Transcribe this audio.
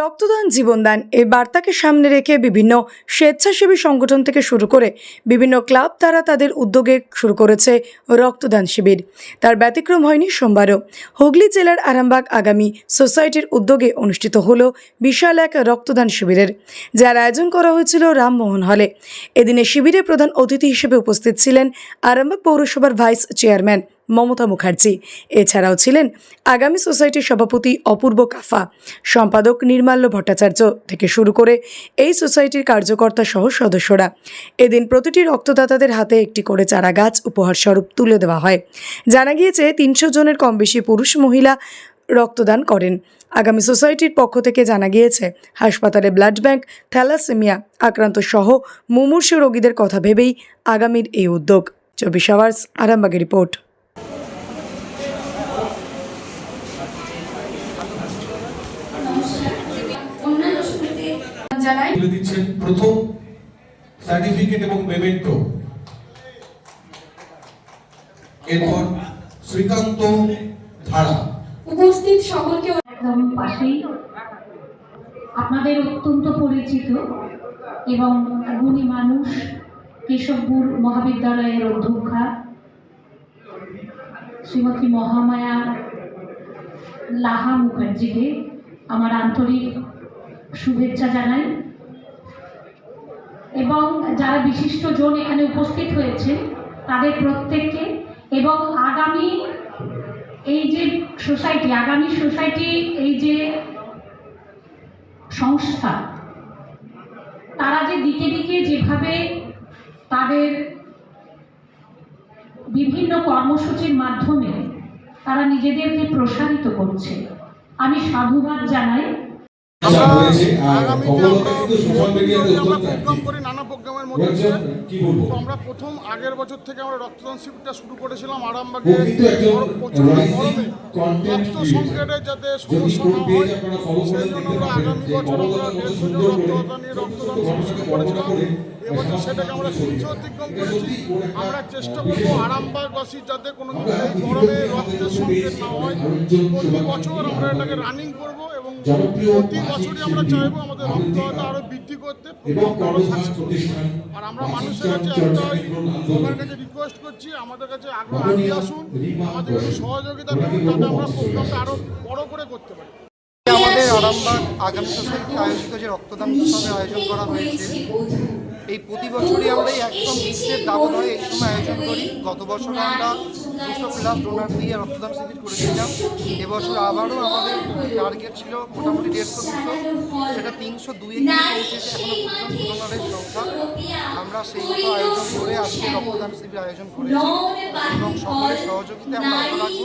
রক্তদান, জীবনদান এই বার্তাকে সামনে রেখে বিভিন্ন স্বেচ্ছাসেবী সংগঠন থেকে শুরু করে বিভিন্ন ক্লাব তারা তাদের উদ্যোগে শুরু করেছে রক্তদান শিবির। তার ব্যতিক্রম হয়নি সোমবারও। হুগলি জেলার আরামবাগ আগামী সোসাইটির উদ্যোগে অনুষ্ঠিত হল বিশাল এক রক্তদান শিবিরের, যার আয়োজন করা হয়েছিল রামমোহন হলে। এদিনে শিবিরে প্রধান অতিথি হিসেবে উপস্থিত ছিলেন আরামবাগ পৌরসভার ভাইস চেয়ারম্যান মমতা মুখার্জি। এছাড়াও ছিলেন আগামী সোসাইটির সভাপতি অপূর্ব কাফা। সম্পাদক নির্মাল্য ভট্টাচার্য থেকে শুরু করে এই সোসাইটির কার্যকর্তা সহ সদস্যরা। এদিন প্রতিটি রক্তদাতাদের হাতে একটি করে চারা গাছ উপহার স্বরূপ তুলে দেওয়া হয়। জানা গিয়েছে, তিনশো জনের কম বেশি পুরুষ মহিলা রক্তদান করেন। আগামী সোসাইটির পক্ষ থেকে জানা গিয়েছে, হাসপাতালে ব্লাড ব্যাংক, থ্যালাসেমিয়া আক্রান্ত সহ মুমূর্ষু রোগীদের কথা ভেবেই আগামীর এই উদ্যোগ। চব্বিশ আওয়ার্স, আরামবাগের রিপোর্ট। জানাই। তুলে দিচ্ছেন প্রথম সার্টিফিকেট এবং মেমেন্টো এরপর শ্রীকান্ত ধারা। উপস্থিত সকলকে একদম পাশেই আপনাদের অত্যন্ত পরিচিত এবং গুণী মানুষ কেশবপুর মহাবিদ্যালয়ের অধ্যক্ষা শ্রীমতী মহামায়া লাহা মুখার্জিকে আমার আন্তরিক শুভেচ্ছা জানাই। এবং যারা বিশিষ্ট জন এখানে উপস্থিত হয়েছে তাদের প্রত্যেককে এবং আগামী এই যে সোসাইটি, আগামী সোসাইটি এই যে সংস্থা, তারা যে দিকে দিকে যেভাবে তাদের বিভিন্ন কর্মসূচির মাধ্যমে তারা নিজেদেরকে প্রসারিত করছে, আমি সাধুবাদ জানাই। আমরা কিন্তু সোশ্যাল মিডিয়াতে আমরা প্রোগ্রাম করি নানা প্রোগ্রামের মধ্যে দিয়ে। তো আমরা প্রথম আগের বছর থেকে আমরা রক্তদান শিবিরটা শুরু করেছিলাম আরামবাগে। রক্ত creator। যাতে সমস্যা না হয় সেই জন্য আমরা আগামী বছর আমরা দেড়শো জন রক্তদাতা নিয়ে রক্তদান শিবির শুরু করেছিলাম এবছর সেটাকে আমরা তিনশো অতিক্রম করেছি। আমরা চেষ্টা করব আরামবাগবাসীর যাতে কোনো গরমে রক্তের সংকট না হয়। প্রতি বছর আমরা এটাকে রানিং করব এবং প্রতি বছরই আমরা চাইব আমাদের রক্তদাতা আরও বৃদ্ধি করতে। আরও আমরা মানুষের কাছে একটাই সবার কাছে রিকোয়েস্ট করছি আমাদের কাছে আগ্রহ আগিয়ে আসুন আমাদের একটু সহযোগিতা করুন যাতে আমরা প্রোগ্রামটা আরও বড় করে করতে পারি। আমাদের আরামবাগ আগামী সোসাইটি আয়োজিত যে রক্তদান উৎসবের আয়োজন করা হয়েছে এই প্রতি বছরই আমরা একদম গ্রীষ্মের দাবদাহে এই সময় আয়োজন করি। গত বছর আমরা দুশো প্লাস ডোনার দিয়ে রক্তদান শিবির করেছিলাম। এবছর আবারও আমাদের টার্গেট ছিল মোটামুটি দেড়শো, দুশো, সেটা তিনশো গিয়ে পৌঁছেছে এখনও পর্যন্ত ডোনারের সংখ্যা। আমরা সেই মতো আয়োজন করে আজকে রক্তদান শিবির আয়োজন করেছি এবং সকলের সহযোগিতা আমরা রাখব